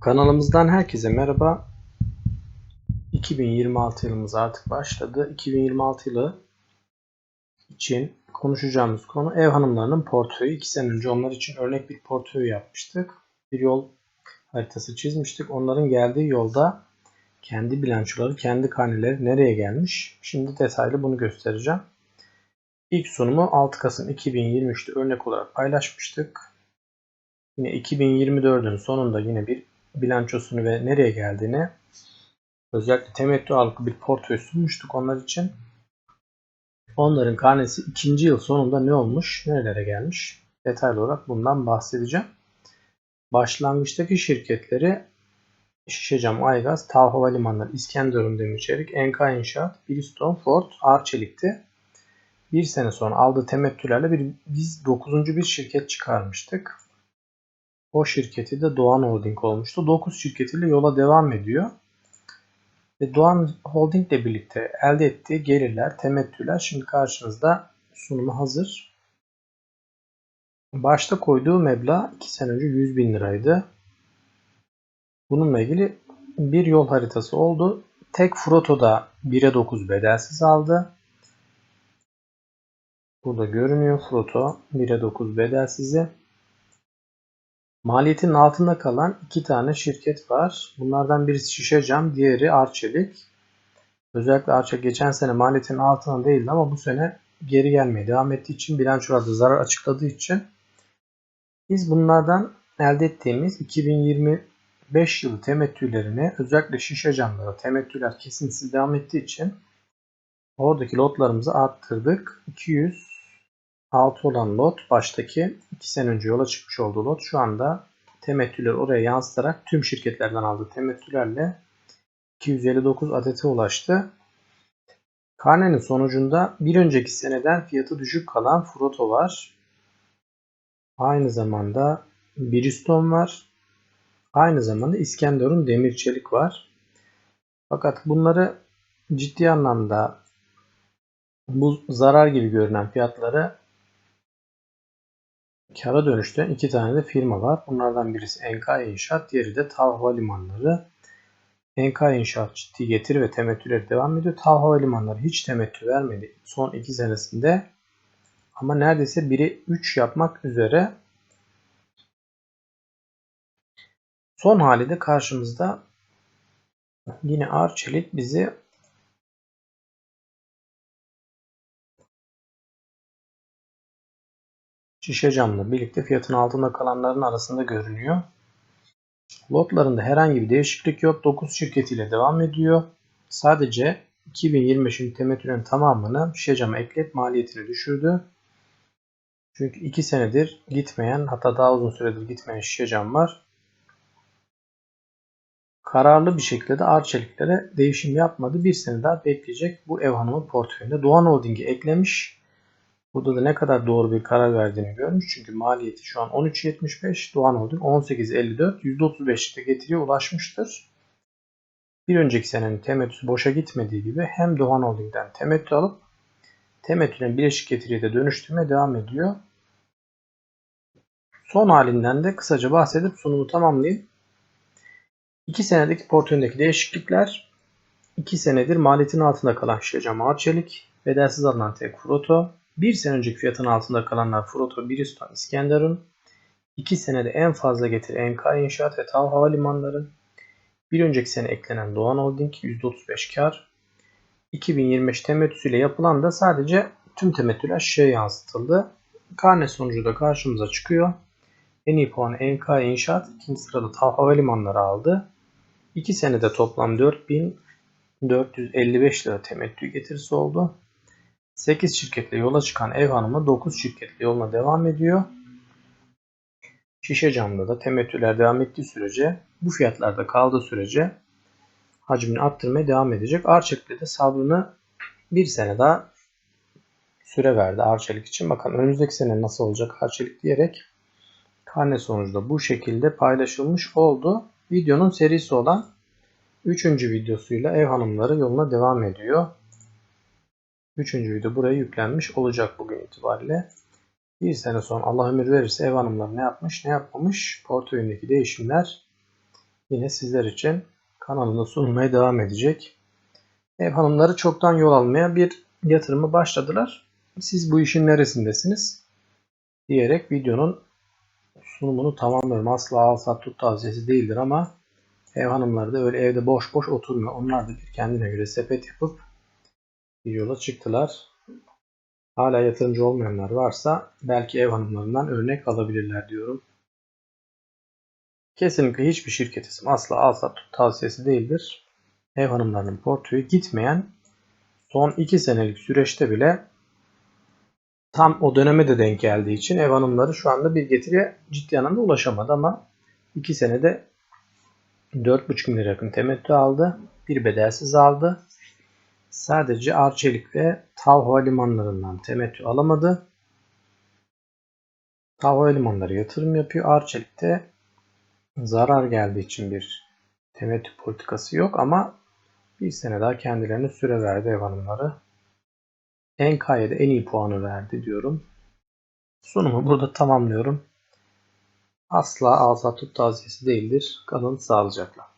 Kanalımızdan herkese merhaba. 2026 yılımız artık başladı. 2026 yılı için konuşacağımız konu ev hanımlarının portföyü. 2 sene önce onlar için örnek bir portföy yapmıştık. Bir yol haritası çizmiştik. Onların geldiği yolda kendi bilançoları, kendi karneleri nereye gelmiş? Şimdi detaylı bunu göstereceğim. İlk sunumu 6 Kasım 2023'te örnek olarak paylaşmıştık. Yine 2024'ün sonunda yine bir bilançosunu ve nereye geldiğini özellikle temettü ağırlıklı bir portföy sunmuştuk onlar için. Onların karnesi ikinci yıl sonunda ne olmuş, nerelere gelmiş detaylı olarak bundan bahsedeceğim. Başlangıçtaki şirketleri Şişecam, Aygaz, Tav Havalimanları, İskenderun Demirçelik, Enka İnşaat, Bridgestone, Ford, Arçelik'ti. Bir sene sonra aldığı temettülerle bir, biz 9. bir şirket çıkarmıştık. O şirketi de Doğan Holding olmuştu. 9 şirketiyle yola devam ediyor. Ve Doğan Holding ile birlikte elde ettiği gelirler, temettüler şimdi karşınızda sunumu hazır. Başta koyduğu meblağ 2 sene önce 100 bin liraydı. Bununla ilgili bir yol haritası oldu. Tek Froto'da 1'e 9 bedelsiz aldı. Burada görünüyor Froto 1'e 9 bedelsizi. Maliyetin altında kalan iki tane şirket var. Bunlardan birisi Şişecam, diğeri Arçelik. Özellikle Arçelik geçen sene maliyetin altında değildi ama bu sene geri gelmeye devam ettiği için bilançolarda zarar açıkladığı için biz bunlardan elde ettiğimiz 2025 yılı temettülerini özellikle şişe camlara temettüler kesintisiz devam ettiği için oradaki lotlarımızı arttırdık. 200 6 olan lot baştaki 2 sene önce yola çıkmış olduğu lot şu anda temettüler oraya yansıtarak tüm şirketlerden aldığı temettülerle 259 adete ulaştı. Karnenin sonucunda bir önceki seneden fiyatı düşük kalan Froto var. Aynı zamanda Bridgestone var. Aynı zamanda İskenderun Demir Çelik var. Fakat bunları ciddi anlamda bu zarar gibi görünen fiyatları Kara dönüşten iki tane de firma var. Bunlardan birisi Enka İnşaat, diğeri de Tav Havalimanları. Enka İnşaat ciddi getiri ve temettüleri devam ediyor. Tav Havalimanları hiç temettü vermedi son iki senesinde. Ama neredeyse biri 3 yapmak üzere. Son hali de karşımızda yine Arçelik bizi şişe camla birlikte fiyatın altında kalanların arasında görünüyor. Lotlarında herhangi bir değişiklik yok. 9 şirketiyle devam ediyor. Sadece 2025'in temettünün tamamını şişe cama eklet maliyetini düşürdü. Çünkü 2 senedir gitmeyen hatta daha uzun süredir gitmeyen şişe cam var. Kararlı bir şekilde de arçeliklere değişim yapmadı. Bir sene daha bekleyecek bu ev hanımı portföyünde. Doğan Holding'i eklemiş. Burada da ne kadar doğru bir karar verdiğini görmüş. Çünkü maliyeti şu an 13.75. Doğan Holding 18.54. %35'likte getiriye ulaşmıştır. Bir önceki senenin temettüsü boşa gitmediği gibi hem Doğan Holding'den temettü alıp temettüden bileşik getiriye de dönüştürmeye devam ediyor. Son halinden de kısaca bahsedip sunumu tamamlayayım. 2 senedeki portföyündeki değişiklikler 2 senedir maliyetin altında kalan Şişecam Arçelik, bedelsiz alınan tek Furoto, bir sene önceki fiyatın altında kalanlar Froto, Bridgestone, İskenderun. 2 senede en fazla getiri MK İnşaat ve TAV Havalimanları. Bir önceki sene eklenen Doğan Holding %35 kar. 2025 temettüsüyle yapılan da sadece tüm temettüler şişeye yansıtıldı. Karne sonucu da karşımıza çıkıyor. En iyi puanı MK İnşaat, ikinci sırada TAV Havalimanları aldı. 2 senede toplam 4455 lira temettü getirisi oldu. 8 şirketle yola çıkan ev hanımı 9 şirketle yoluna devam ediyor. Şişe camda da temettüler devam ettiği sürece bu fiyatlarda kaldığı sürece hacmini arttırmaya devam edecek. Arçelik'te de sabrını bir sene daha süre verdi Arçelik için. Bakın önümüzdeki sene nasıl olacak Arçelik diyerek karne sonucu da bu şekilde paylaşılmış oldu. Videonun serisi olan 3. videosuyla ev hanımları yoluna devam ediyor. Üçüncü video buraya yüklenmiş olacak bugün itibariyle. Bir sene sonra Allah ömür verirse ev hanımları ne yapmış ne yapmamış portföyündeki değişimler yine sizler için kanalında sunulmaya devam edecek. Ev hanımları çoktan yol almaya bir yatırımı başladılar. Siz bu işin neresindesiniz? Diyerek videonun sunumunu tamamlıyorum. Asla al sat tut tavsiyesi değildir ama ev hanımları da öyle evde boş boş oturmuyor. Onlar da bir kendine göre sepet yapıp yola çıktılar. Hala yatırımcı olmayanlar varsa belki ev hanımlarından örnek alabilirler diyorum. Kesinlikle hiçbir şirket ismi asla tut tavsiyesi değildir. Ev hanımlarının portföyü gitmeyen son 2 senelik süreçte bile tam o döneme de denk geldiği için ev hanımları şu anda bir getiriye ciddi anlamda ulaşamadı ama 2 senede 4,5 milyar yakın temettü aldı. Bir bedelsiz aldı. Sadece Arçelik ve Tav Havalimanlarından temettü alamadı. Tav Havalimanları yatırım yapıyor. Arçelik'te zarar geldiği için bir temettü politikası yok ama bir sene daha kendilerine süre verdi ev hanımları. NK'ye de en iyi puanı verdi diyorum. Sunumu burada tamamlıyorum. Asla al sat tut tavsiyesi değildir. Kalın sağlıcakla.